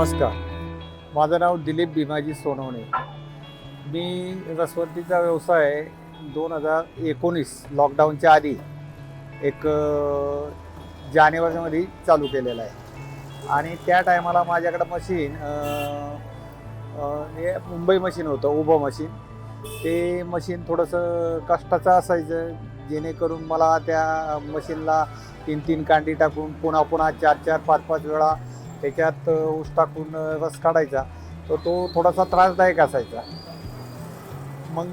नमस्कार. माझं नाव दिलीप भीमाजी सोनवणे. मी रसवंतीचा व्यवसाय दोन हजार एकोणीस लॉकडाऊनच्या आधी एक जानेवारीमध्ये चालू केलेला आहे. आणि त्या टायमाला माझ्याकडं मशीन हे मुंबई मशीन होतं उभं मशीन ते मशीन थोडंसं कष्टाचं असायचं. जेणेकरून मला त्या मशीनला तीन तीन कांडी टाकून पुन्हा पुन्हा चार चार पाच पाच वेळा त्याच्यात ऊस टाकून रस काढायचा. तर तो थोडासा त्रासदायक असायचा. मग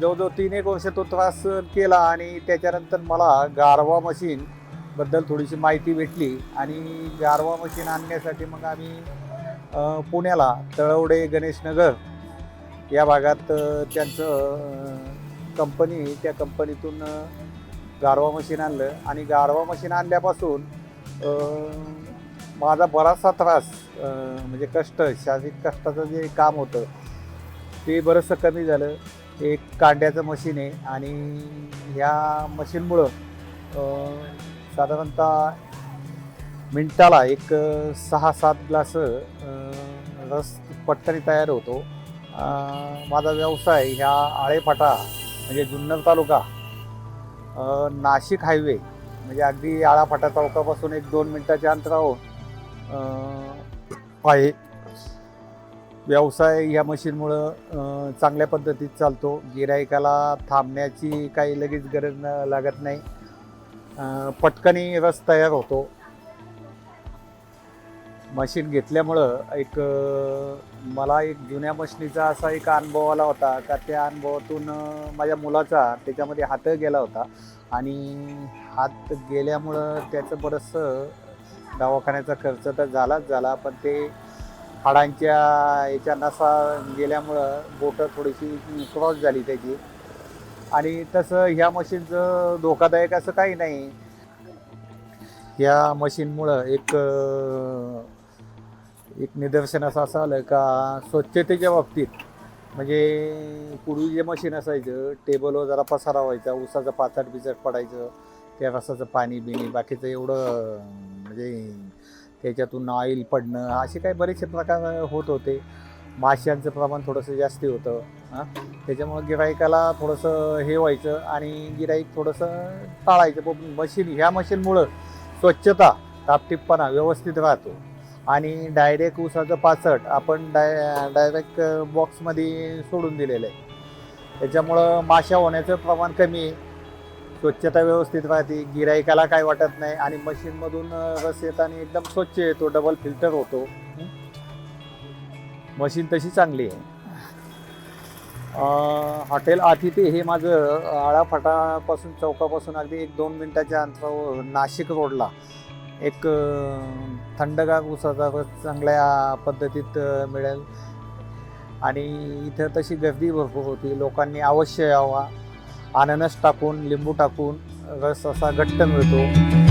जवळजवळ तीन एक वर्ष तो त्रास केला आणि त्याच्यानंतर मला गारवा मशीन बद्दल थोडीशी माहिती भेटली. आणि गारवा मशीन आणण्यासाठी मग आम्ही पुण्याला तळवडे गणेशनगर या भागात त्यांचं कंपनी त्या कंपनीतून गारवा मशीन आणलं. आणि गारवा मशीन आणल्यापासून माझा बराचसा त्रास म्हणजे कष्ट शारीरिक कष्टाचं जे काम होतं ते बरंचसं कमी झालं. एक कांड्याचं मशीन आहे आणि ह्या मशीनमुळं साधारणतः मिनटाला एक सहा सात ग्लास रस पटकनी तयार होतो. माझा व्यवसाय ह्या आळेफाटा म्हणजे जुन्नर तालुका नाशिक हायवे म्हणजे अगदी आळाफाटा चौकापासून एक दोन मिनटाच्या अंतरावर आहे. व्यवसाय ह्या मशीनमुळं चांगल्या पद्धतीत चालतो. गिरायकाला थांबण्याची काही लगेच गरज न लागत नाही. पटकनी रस तयार होतो. मशीन घेतल्यामुळं एक मला एक जुन्या मशीनीचा असा एक अनुभव आला होता. का त्या अनुभवातून माझ्या मुलाचा त्याच्यामध्ये हात गेला होता. आणि हात गेल्यामुळं त्याचं बरंचसं दवाखान्याचा खर्च तर झालाच झाला पण ते हाडांच्या याच्या नसा गेल्यामुळं बोटं थोडीशी क्रॉस झाली त्याची. आणि तसं ह्या मशीनचं धोकादायक असं काही नाही. या मशीनमुळं एक एक निदर्शन असं असं आलं का स्वच्छतेच्या बाबतीत म्हणजे पूर्वी जे मशीन असायचं टेबलवर जरा पसारा व्हायचा उसाचं पाचट बिचट पडायचं त्या रसाचं पाणी बिणी बाकीचं एवढं म्हणजे त्याच्यातून ऑइल पडणं असे काही बरेचसे प्रकार होत होते. माशांचं प्रमाण थोडंसं जास्ती होतं हां. त्याच्यामुळं गिराईकाला थोडंसं हे व्हायचं आणि गिराईक थोडंसं टाळायचं. पण मशीन ह्या मशीनमुळं स्वच्छता टापटिपपणा व्यवस्थित राहतो. आणि डायरेक्ट उसाचं पाचट आपण डाय डायरेक्ट बॉक्समध्ये सोडून दिलेलं आहे. त्याच्यामुळं माशा होण्याचं प्रमाण कमी आहे. स्वच्छता व्यवस्थित राहते गिराईकाला काय वाटत नाही आणि मशीनमधून रस येताना एकदम स्वच्छ येतो डबल फिल्टर होतो. मशीन तशी चांगली आहे. हॉटेल अतिथी हे माझं आळाफाटापासून चौकापासून अगदी एक दोन मिनटाच्या अंतरावर नाशिक रोडला. एक थंडगार उसाचा रस चांगल्या पद्धतीत मिळेल. आणि इथं तशी गर्दी भरपूर होती. लोकांनी अवश्य यावा. अननस टाकून लिंबू टाकून रस असा घट्ट मिळतो.